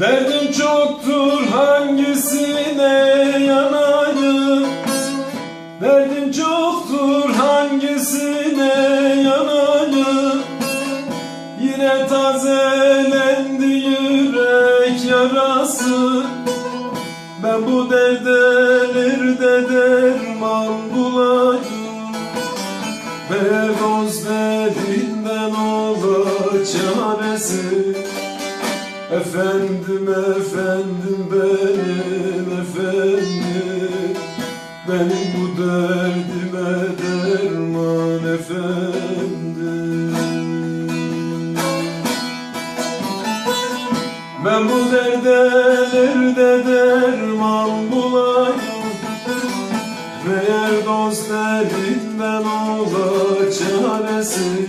Derdim çoktur hangisine yanayım? Derdim çoktur hangisine yanayım? Yine tazelendi yürek yarası. Ben bu derdelerde derman bulayım? Ve dost derinden ola çaresi Efendim efendim benim efendim. Benim bu derdime derman efendim. Ben bu derdelerde derman bulayım. Meğer dost elinden ola çaresi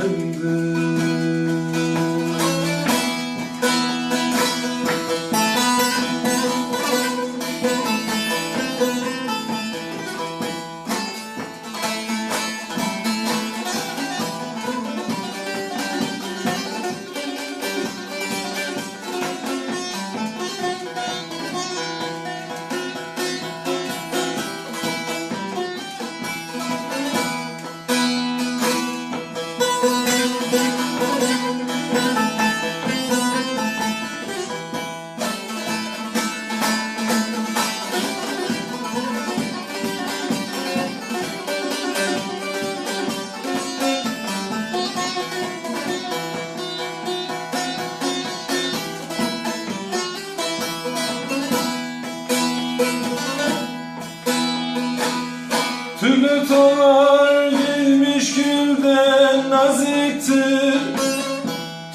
Türlü tonlar giymiş gülden naziktir.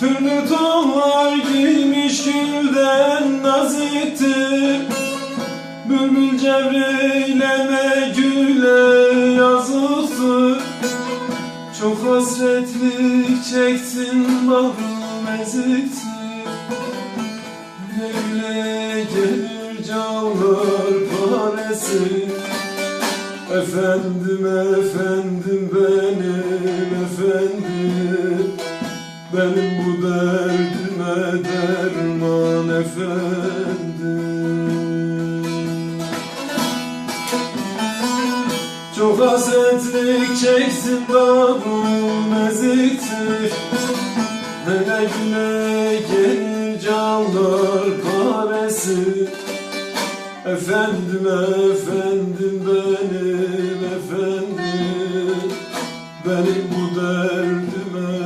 Türlü tonlar giymiş gülden naziktir. Bülbül cevreyleme güle yazıktır Çok hasretlik çektin bağrım eziktir Güle güle gelir canlar paresi Efendim efendim benim efendim. Benim bu derdime derman efendim. Çok hasretlik çektim bağrım eziktir Hele güne gelir canlar paresi Efendim efendim benim efendim. Benim bu derdime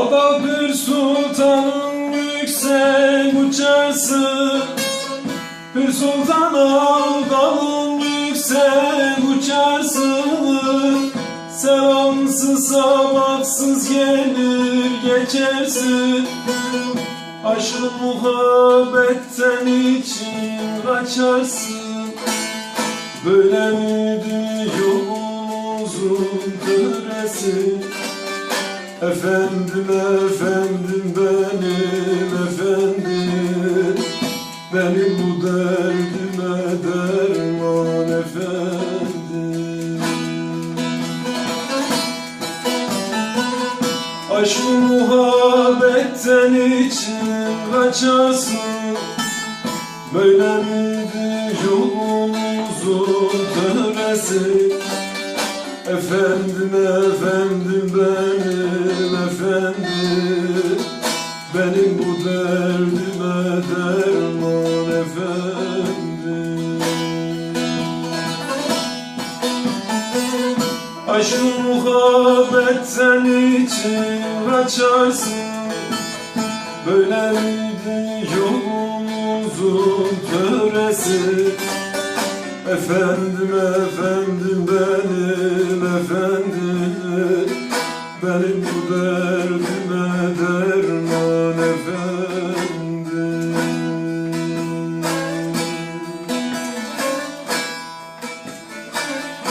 Alda bir sultanın yüksek uçarsın Bir sultan aldalın yüksek uçarsın Selamsız sabahsız gelir geçersin Aşkı muhabbetten için kaçarsın. Böyle miydi yolumuzun töresi Efendim efendim benim efendim. Benim bu derdime derman efendim. Aşk muhabbetten için kaçarsın Böyle miydi yolumuzun töresi Efendim efendim benim efendim. Benim bu derdime derman efendim. Aşk muhabbetten için kaçarsın Böyle miydi yolumuzun töresi? Efendim efendim benim efendim Benim bu